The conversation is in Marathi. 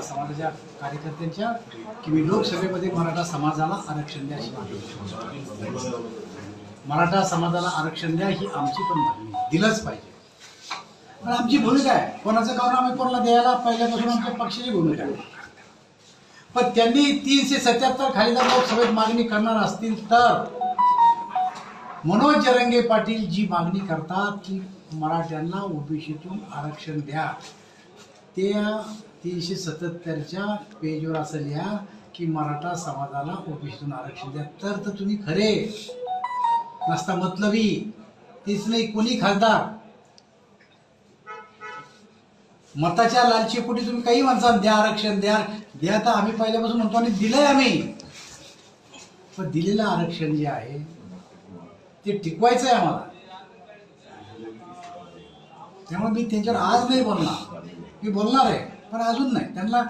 मराठा समाजाच्या कार्यकर्त्यांच्या की लोकसभेमध्ये मराठा समाजाला आरक्षण द्या अशी मागणी. मराठा समाजाला आरक्षण द्या ही आमची पण मागणी दिलंच पाहिजे. पण आमची भूमिका आहे. कोणाचं कारण आम्ही कोणाला द्यायला पहिल्यापासून आमच्या पक्षाची भूमिका आहे. पण त्यांनी तीनशे सत्याहत्तर खाली लोकसभेत मागणी करणार असतील तर मनोज जरंगे पाटील जी मागणी करतात की मराठ्यांना ओबीसीतून आरक्षण द्या. त्या तीनशे सत्याहत्तरच्या पेजवर असं लिहा की मराठा समाजाला ओबीसीतून आरक्षण द्या. तर तर तुम्ही खरे. नसता मतलबी. तेच नाही कोणी खासदार? मताच्या लालचीपोटी तुम्ही काही म्हणता द्या आरक्षण द्या द्या तर आम्ही पहिल्यापासून म्हणतो आणि दिलंय आम्ही. पण दिलेलं आरक्षण जे आहे ते टिकवायचं आहे आम्हाला. त्यामुळे मी त्यांच्यावर आज नाही बोलणार. मी बोलणार आहे पण अजून नाही. त्यांना